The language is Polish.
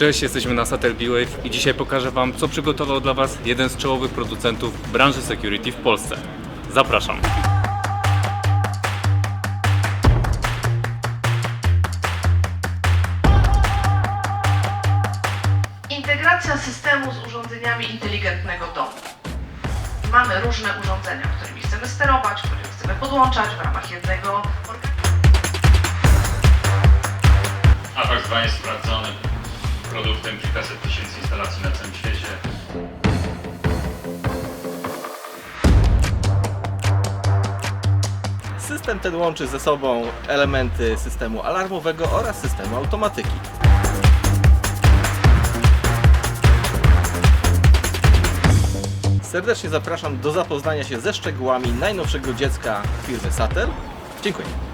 Cześć, jesteśmy na Satel B-Wave i dzisiaj pokażę Wam, co przygotował dla Was jeden z czołowych producentów branży security w Polsce. Zapraszam. Integracja systemu z urządzeniami inteligentnego domu. Mamy różne urządzenia, którymi chcemy sterować, które chcemy podłączać w ramach jednego organizmu. Apax jest sprawdzonym produktem, kilkaset tysięcy instalacji na całym świecie. System ten łączy ze sobą elementy systemu alarmowego oraz systemu automatyki. Serdecznie zapraszam do zapoznania się ze szczegółami najnowszego dziecka firmy Satel. Dziękuję.